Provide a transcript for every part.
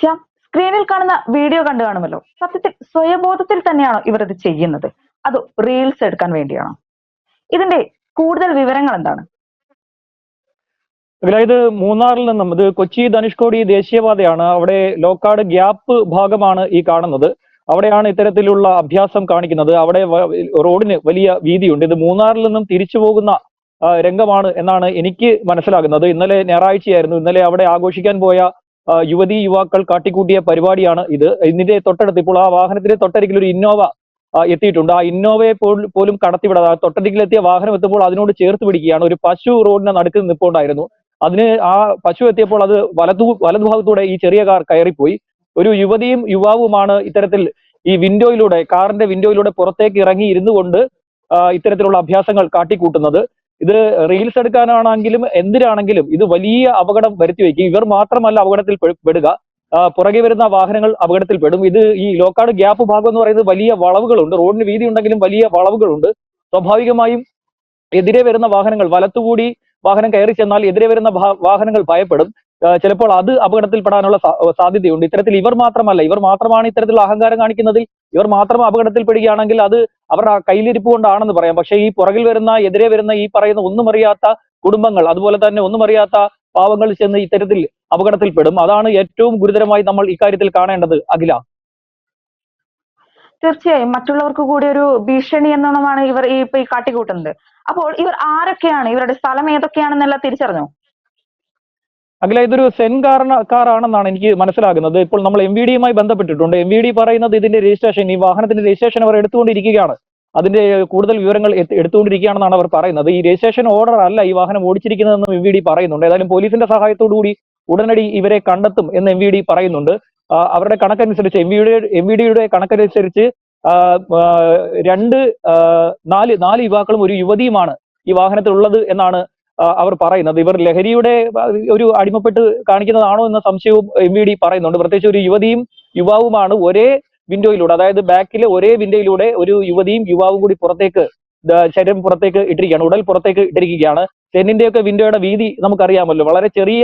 ശ്യാം സ്ക്രീനിൽ കാണുന്ന വീഡിയോ കണ്ടു കാണുമല്ലോ. സത്യത്തിൽ സ്വയബോധത്തിൽ തന്നെയാണോ ഇവർ ഇത് ചെയ്യുന്നത്? അതോ റീൽസ് എടുക്കാൻ വേണ്ടിയാണോ? ഇതിന്റെ കൂടുതൽ വിവരങ്ങൾ എന്താണ്? അതായത് മൂന്നാറിൽ നിന്നും ഇത് കൊച്ചി ധനുഷ്കോടി ദേശീയപാതയാണ്. അവിടെ ലോക്കാട് ഗ്യാപ്പ് ഭാഗമാണ് ഈ കാണുന്നത്. അവിടെയാണ് ഇത്തരത്തിലുള്ള അഭ്യാസം കാണിക്കുന്നത്. അവിടെ റോഡിന് വലിയ വീതിയുണ്ട്. ഇത് മൂന്നാറിൽ നിന്നും തിരിച്ചു പോകുന്ന രംഗമാണ് എന്നാണ് എനിക്ക് മനസ്സിലാകുന്നത്. ഇന്നലെ ഞായറാഴ്ചയായിരുന്നു. ഇന്നലെ അവിടെ ആഘോഷിക്കാൻ പോയ യുവതീ യുവാക്കൾ കാട്ടിക്കൂട്ടിയ പരിപാടിയാണ് ഇത്. ഇതിന്റെ തൊട്ടടുത്ത് ഇപ്പോൾ ആ വാഹനത്തിന്റെ തൊട്ടരികിൽ ഒരു ഇന്നോവ എത്തിയിട്ടുണ്ട്. ആ ഇന്നോവയെ പോലും കടത്തിവിടാതെ തൊട്ടരികിലെത്തിയ വാഹനം എത്തുമ്പോൾ അതിനോട് ചേർത്ത് പിടിക്കുകയാണ് ഒരു പശു റോഡിന് നടുക്ക് നിൽപ്പുണ്ടായിരുന്നു അതിന് ആ പശു എത്തിയപ്പോൾ അത് വലതു വലതുഭാഗത്തൂടെ ഈ ചെറിയ കാർ കയറിപ്പോയി. ഒരു യുവതിയും യുവാവുമാണ് ഇത്തരത്തിൽ ഈ വിൻഡോയിലൂടെ കാറിന്റെ വിൻഡോയിലൂടെ പുറത്തേക്ക് ഇറങ്ങി ഇരുന്നു കൊണ്ട് ഇത്തരത്തിലുള്ള അഭ്യാസങ്ങൾ കാട്ടിക്കൂട്ടുന്നത്. ഇത് റീൽസ് എടുക്കാനാണെങ്കിലും എന്തിനാണെങ്കിലും ഇത് വലിയ അപകടം വരുത്തി വയ്ക്കും. ഇവർ മാത്രമല്ല അപകടത്തിൽ പെടുക. പുറകെ വരുന്ന വാഹനങ്ങൾ അപകടത്തിൽ പെടും. ഇത് ഈ ലോക്കാട് ഗ്യാപ്പ് ഭാഗം എന്ന് പറയുന്നത് വലിയ വളവുകളുണ്ട്. റോഡിന് വീതി ഉണ്ടെങ്കിലും വലിയ വളവുകളുണ്ട്. സ്വാഭാവികമായും എതിരെ വരുന്ന വാഹനങ്ങൾ വലത്തുകൂടി വാഹനം കയറി ചെന്നാൽ എതിരെ വരുന്ന വാഹനങ്ങൾ ഭയപ്പെടും. ചിലപ്പോൾ അത് അപകടത്തിൽപ്പെടാനുള്ള സാധ്യതയുണ്ട്. ഇത്തരത്തിൽ ഇവർ മാത്രമല്ല ഇവർ മാത്രമാണ് ഇത്തരത്തിലുള്ള അഹങ്കാരം കാണിക്കുന്നതിൽ ഇവർ മാത്രം അപകടത്തിൽപ്പെടുകയാണെങ്കിൽ അത് അവരുടെ കയ്യിലിരിപ്പ് കൊണ്ടാണെന്ന് പറയാം. പക്ഷേ ഈ പുറകിൽ വരുന്ന എതിരെ വരുന്ന ഈ പറയുന്ന ഒന്നും അറിയാത്ത കുടുംബങ്ങൾ അതുപോലെ തന്നെ ഒന്നും അറിയാത്ത പാവങ്ങൾ ചെന്ന് ഇത്തരത്തിൽ അപകടത്തിൽപ്പെടും. അതാണ് ഏറ്റവും ഗുരുതരമായി നമ്മൾ ഇക്കാര്യത്തിൽ കാണേണ്ടത് അഖില. തീർച്ചയായും. മറ്റുള്ളവർക്ക് കൂടി ഒരു ഭീഷണി എന്നോണമാണ് ഇവർ ഈ കാട്ടിക്കൂട്ടുന്നത്. അപ്പോൾ ഇവർ ആരൊക്കെയാണ്? ഇവരുടെ സ്ഥലം ഏതൊക്കെയാണെന്നെല്ലാം തിരിച്ചറിഞ്ഞോ? അഖില ഇതൊരു സെൻ കാരണ കാറാണെന്നാണ് എനിക്ക് മനസ്സിലാകുന്നത്. ഇപ്പോൾ നമ്മൾ എം വി ഡിയുമായി ബന്ധപ്പെട്ടിട്ടുണ്ട്. എം വി ഡി പറയുന്നത് ഇതിന്റെ രജിസ്ട്രേഷൻ ഈ വാഹനത്തിന്റെ രജിസ്ട്രേഷൻ അവർ എടുത്തുകൊണ്ടിരിക്കുകയാണ്. അതിന്റെ കൂടുതൽ വിവരങ്ങൾ എടുത്തുകൊണ്ടിരിക്കുകയാണെന്നാണ് അവർ പറയുന്നത്. ഈ രജിസ്ട്രേഷൻ ഓർഡർ അല്ല ഈ വാഹനം ഓടിച്ചിരിക്കുന്നതെന്നും എം വി ഡി പറയുന്നുണ്ട്. ഏതായാലും പോലീസിന്റെ സഹായത്തോടു കൂടി ഉടനടി ഇവരെ കണ്ടെത്തും എന്ന് എം വി ഡി പറയുന്നുണ്ട്. അവരുടെ കണക്കനുസരിച്ച് എം വി ഡിയുടെ എം വി ഡിയുടെ കണക്കനുസരിച്ച് രണ്ട് നാല് നാല് യുവാക്കളും ഒരു യുവതിയുമാണ് ഈ വാഹനത്തിലുള്ളത് എന്നാണ് ആ, അവർ പറയുന്നത്. ഇവർ ലഹരിയുടെ ഒരു അടിമപ്പെട്ട് കാണിക്കുന്നതാണോ എന്ന സംശയവും എം വി ഡി പറയുന്നുണ്ട്. പ്രത്യേകിച്ച് ഒരു യുവതിയും യുവാവുമാണ് ഒരേ വിൻഡോയിലൂടെ അതായത് ബാക്കിലെ ഒരേ വിൻഡോയിലൂടെ ഒരു യുവതിയും യുവാവും കൂടി പുറത്തേക്ക് ശരീരം പുറത്തേക്ക് ഇട്ടിരിക്കുകയാണ് ഉടൽ പുറത്തേക്ക് ഇട്ടിരിക്കുകയാണ്. സെന്നിന്റെയൊക്കെ വിൻഡോയുടെ വീതി നമുക്കറിയാമല്ലോ. വളരെ ചെറിയ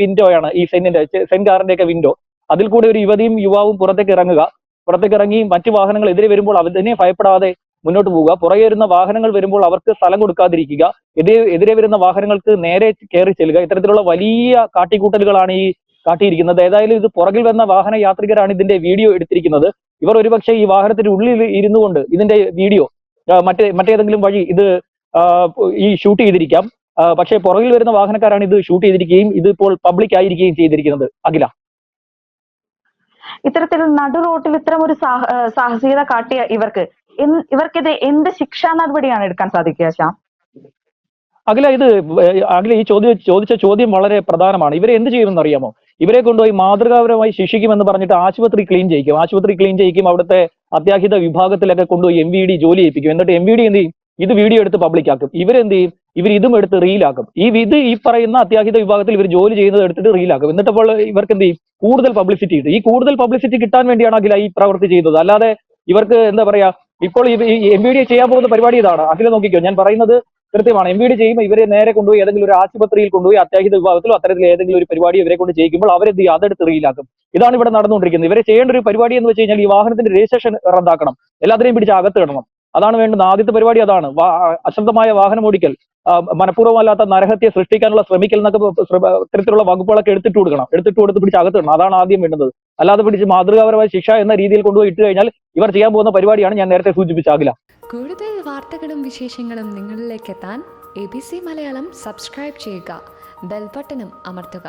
വിൻഡോയാണ് ഈ സെന്നിന്റെ സെൻ കാറിന്റെ ഒക്കെ വിൻഡോ. അതിൽ കൂടി ഒരു യുവതിയും യുവാവും പുറത്തേക്ക് ഇറങ്ങുക. പുറത്തേക്ക് ഇറങ്ങി മറ്റു വാഹനങ്ങൾ എതിരെ വരുമ്പോൾ അതിനെ ഭയപ്പെടാതെ മുന്നോട്ട് പോവുക. പുറകെ വരുന്ന വാഹനങ്ങൾ വരുമ്പോൾ അവർക്ക് സ്ഥലം കൊടുക്കാതിരിക്കുക. എതിരെ എതിരെ വരുന്ന വാഹനങ്ങൾക്ക് നേരെ കയറി ചെല്ലുക. ഇത്തരത്തിലുള്ള വലിയ കാട്ടിക്കൂട്ടലുകളാണ് ഈ കാട്ടിയിരിക്കുന്നത്. ഏതായാലും ഇത് പുറകിൽ വന്ന വാഹന യാത്രികരാണ് ഇതിന്റെ വീഡിയോ എടുത്തിരിക്കുന്നത്. ഇവർ ഒരുപക്ഷെ ഈ വാഹനത്തിന്റെ ഉള്ളിൽ ഇരുന്നു കൊണ്ട് ഇതിന്റെ വീഡിയോ മറ്റേ മറ്റേതെങ്കിലും വഴി ഇത് ഈ ഷൂട്ട് ചെയ്തിരിക്കാം. പക്ഷേ പുറകിൽ വരുന്ന വാഹനക്കാരാണ് ഇത് ഷൂട്ട് ചെയ്തിരിക്കുകയും ഇത് ഇപ്പോൾ പബ്ലിക് ആയിരിക്കുകയും ചെയ്തിരിക്കുന്നത്. അഖില. ഇത്തരത്തിൽ നടു റോട്ടിൽ ഇത്തരം ഒരു സാഹ- സാഹസികത കാട്ടിയ ഇവർക്ക് ഇവർക്കെതിരെ എന്ത് ശിക്ഷാ നടപടിയാണ് എടുക്കാൻ സാധിക്കുക ശ്യാം? അഖില ഇത് അഖില ഈ ചോദ്യം ചോദിച്ച ചോദ്യം വളരെ പ്രധാനമാണ്. ഇവരെ എന്ത് ചെയ്യുമെന്ന് അറിയാമോ? ഇവരെ കൊണ്ടുപോയി മാതൃകാപരമായി ശിക്ഷിക്കുമെന്ന് പറഞ്ഞിട്ട് ആശുപത്രി ക്ലീൻ ചെയ്യിക്കും. ആശുപത്രി ക്ലീൻ ചെയ്യിക്കും അവിടുത്തെ അത്യാഹിത വിഭാഗത്തിലൊക്കെ കൊണ്ടുപോയി എം വി ഡി ജോലി ചെയ്യിപ്പിക്കും എന്നിട്ട് എം വി ഡി എന്ത് ചെയ്യും? ഇത് വീഡിയോ എടുത്ത് പബ്ലിക് ആക്കും. ഇവരെന്ത് ചെയ്യും? ഇവർ ഇതും എടുത്ത് റീലാക്കും ഈ ഇത് ഈ പറയുന്ന അത്യാഹിത വിഭാഗത്തിൽ ഇവർ ജോലി ചെയ്യുന്നത് എടുത്തിട്ട് റീലാക്കും എന്നിട്ടപ്പോൾ ഇവർക്ക് എന്ത് ചെയ്യും? കൂടുതൽ പബ്ലിസിറ്റി കിട്ടും. ഈ കൂടുതൽ പബ്ലിസിറ്റി കിട്ടാൻ വേണ്ടിയാണ് അഖില ഈ പ്രവൃത്തി ചെയ്യുന്നത് അല്ലാതെ ഇവർക്ക് എന്താ പറയാ ഇപ്പോൾ എം ബി ഡി ചെയ്യാൻ പോകുന്ന പരിപാടി ഇതാണ്. അഖില നോക്കിക്കോ ഞാൻ പറയുന്നത് കൃത്യമാണ്. എം ബി ഡി ചെയ്യുമ്പോൾ ഇവരെ നേരെ കൊണ്ടുപോയി ഏതെങ്കിലും ഒരു ആശുപത്രിയിൽ കൊണ്ടുപോയി അത്യാഹിത വിഭാഗത്തിലോ അത്തരത്തിൽ ഏതെങ്കിലും ഒരു പരിപാടി ഇവരെ കൊണ്ട് ചെയ്യിക്കുമ്പോൾ അവരെന്ത് ചെയ്യും? അതെടുത്ത് റീലാക്കും. ഇതാണ് ഇവിടെ നടന്നുകൊണ്ടിരിക്കുന്നത്. ഇവരെ ചെയ്യേണ്ട ഒരു പരിപാടി എന്ന് വെച്ച് കഴിഞ്ഞാൽ ഈ വാഹനത്തിന്റെ രജിസ്ട്രേഷൻ റദ്ദാക്കണം. എല്ലാത്തിനെയും പിടിച്ച് അകത്ത് ഇടണം. അതാണ് വേണ്ടുന്ന ആദ്യത്തെ പരിപാടി അതാണ്. അശ്രദ്ധമായ വാഹനം ഓടിക്കൽ മനഃപൂർവമല്ലാത്ത നരഹത്യ സൃഷ്ടിക്കാനുള്ള ശ്രമിക്കൽ എന്നൊക്കെ ഇത്തരത്തിലുള്ള വകുപ്പുകളൊക്കെ എടുത്തിട്ട് കൊടുക്കണം. എടുത്തിട്ട് കൊടുത്ത് പിടിച്ച് അകത്ത് ഇടണം. അതാണ് ആദ്യം വേണ്ടത്. അല്ലാതെ പിടിച്ച് മാതൃകാപരമായ ശിക്ഷ എന്ന രീതിയിൽ കൊണ്ടുപോയി ഇട്ട് കഴിഞ്ഞാൽ ഇവർ ചെയ്യാൻ പോകുന്ന പരിപാടിയാണ് ഞാൻ നേരത്തെ സൂചിപ്പിച്ചാകില്ല കൂടുതൽ വാർത്തകളും വിശേഷങ്ങളും നിങ്ങളിലേക്ക് എത്താൻ A B C Malayalam subscribe ചെയ്യുക. ബെൽബട്ടനും അമർത്തുക.